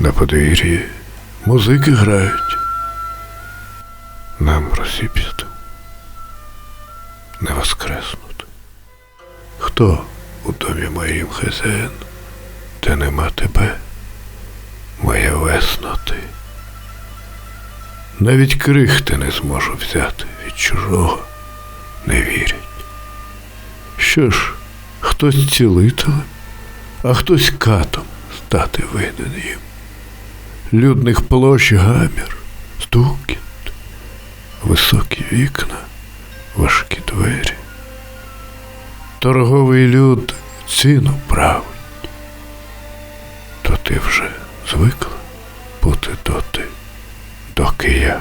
На подвір'ї музики грають. Нам розіп'яти, не воскреснути. Хто у домі моїм хазяїн, де нема тебе, моя весно ти. Навіть крихти не зможу взяти від чужого, не вірять. Що ж, хтось цілителем, а хтось катом стати винен їм. Людних площ гамір, стукіт, високі вікна, важкі двері. Торговий люд ціну править, то ти вже звикла бути доти, доки я.